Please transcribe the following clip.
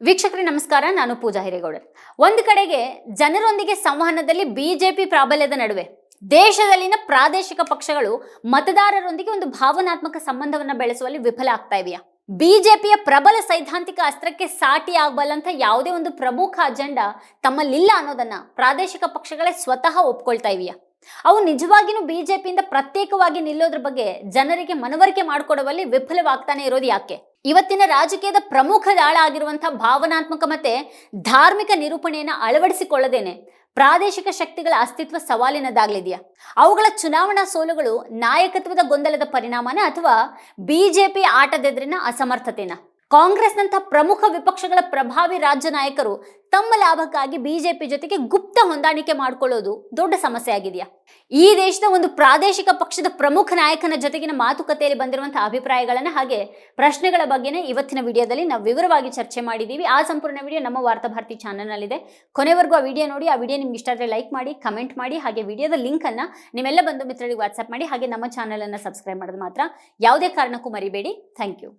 ವೀಕ್ಷಕರೇ, ನಮಸ್ಕಾರ. ನಾನು ಪೂಜಾ ಹಿರೇಗೌಡ ಒಂದು ಕಡೆಗೆ ಜನರೊಂದಿಗೆ ಸಂವಹನದಲ್ಲಿ ಬಿಜೆಪಿ ಪ್ರಾಬಲ್ಯದ ನಡುವೆ ದೇಶದಲ್ಲಿನ ಪ್ರಾದೇಶಿಕ ಪಕ್ಷಗಳು ಮತದಾರರೊಂದಿಗೆ ಒಂದು ಭಾವನಾತ್ಮಕ ಸಂಬಂಧವನ್ನು ಬೆಳೆಸುವಲ್ಲಿ ವಿಫಲ ಆಗ್ತಾ ಇವೆಯಾ? ಬಿಜೆಪಿಯ ಪ್ರಬಲ ಸೈದ್ಧಾಂತಿಕ ಅಸ್ತ್ರಕ್ಕೆ ಸಾಟಿ ಆಗಬಲ್ಲಂತ ಯಾವುದೇ ಒಂದು ಪ್ರಮುಖ ಅಜೆಂಡಾ ತಮ್ಮಲ್ಲಿಲ್ಲ ಅನ್ನೋದನ್ನ ಪ್ರಾದೇಶಿಕ ಪಕ್ಷಗಳೇ ಸ್ವತಃ ಒಪ್ಕೊಳ್ತಾ ಇವೆಯಾ? ಅವು ನಿಜವಾಗಿಯೂ ಬಿಜೆಪಿಯಿಂದ ಪ್ರತ್ಯೇಕವಾಗಿ ನಿಲ್ಲೋದ್ರ ಬಗ್ಗೆ ಜನರಿಗೆ ಮನವರಿಕೆ ಮಾಡಿಕೊಡುವಲ್ಲಿ ವಿಫಲವಾಗ್ತಾನೆ ಇರೋದು ಯಾಕೆ? ಇವತ್ತಿನ ರಾಜಕೀಯದ ಪ್ರಮುಖ ದಾಳ ಆಗಿರುವಂತಹ ಭಾವನಾತ್ಮಕ ಮತ್ತೆ ಧಾರ್ಮಿಕ ನಿರೂಪಣೆಯನ್ನು ಅಳವಡಿಸಿಕೊಳ್ಳದೇನೆ. ಪ್ರಾದೇಶಿಕ ಶಕ್ತಿಗಳ ಅಸ್ತಿತ್ವ ಸವಾಲಿನದಾಗಲಿದೆಯಾ? ಅವುಗಳ ಚುನಾವಣಾ ಸೋಲುಗಳು ನಾಯಕತ್ವದ ಗೊಂದಲದ ಪರಿಣಾಮನ ಅಥವಾ ಬಿಜೆಪಿ ಆಟದೆದ್ರಿನ ಅಸಮರ್ಥತೆನ? ಕಾಂಗ್ರೆಸ್ನಂಥ ಪ್ರಮುಖ ವಿಪಕ್ಷಗಳ ಪ್ರಭಾವಿ ರಾಜ್ಯ ನಾಯಕರು ತಮ್ಮ ಲಾಭಕ್ಕಾಗಿ ಬಿಜೆಪಿ ಜೊತೆಗೆ ಗುಪ್ತ ಹೊಂದಾಣಿಕೆ ಮಾಡಿಕೊಳ್ಳೋದು ದೊಡ್ಡ ಸಮಸ್ಯೆ ಆಗಿದೆಯಾ? ಈ ದೇಶದ ಒಂದು ಪ್ರಾದೇಶಿಕ ಪಕ್ಷದ ಪ್ರಮುಖ ನಾಯಕನ ಜೊತೆಗಿನ ಮಾತುಕತೆಯಲ್ಲಿ ಬಂದಿರುವಂತಹ ಅಭಿಪ್ರಾಯಗಳನ್ನು ಹಾಗೆ ಪ್ರಶ್ನೆಗಳ ಬಗ್ಗೆನೇ ಇವತ್ತಿನ ವಿಡಿಯೋದಲ್ಲಿ ನಾವು ವಿವರವಾಗಿ ಚರ್ಚೆ ಮಾಡಿದ್ದೀವಿ. ಆ ಸಂಪೂರ್ಣ ವಿಡಿಯೋ ನಮ್ಮ ವಾರ್ತಾ ಭಾರತಿ ಚಾನಲ್ನಲ್ಲಿದೆ. ಕೊನೆವರೆಗೂ ಆ ವಿಡಿಯೋ ನೋಡಿ, ಆ ವಿಡಿಯೋ ನಿಮ್ಗೆ ಇಷ್ಟ ಆದರೆ ಲೈಕ್ ಮಾಡಿ, ಕಮೆಂಟ್ ಮಾಡಿ, ಹಾಗೆ ವಿಡಿಯೋದ ಲಿಂಕನ್ನು ನಿಮ್ಮೆಲ್ಲ ಬಂಧು ಮಿತ್ರರಿಗೆ ವಾಟ್ಸಪ್ ಮಾಡಿ, ಹಾಗೆ ನಮ್ಮ ಚಾನಲನ್ನು ಸಬ್ಸ್ಕ್ರೈಬ್ ಮಾಡೋದು ಮಾತ್ರ. ಯಾವುದೇ ಕಾರಣಕ್ಕೂ ಮರಿಬೇಡಿ. Thank you.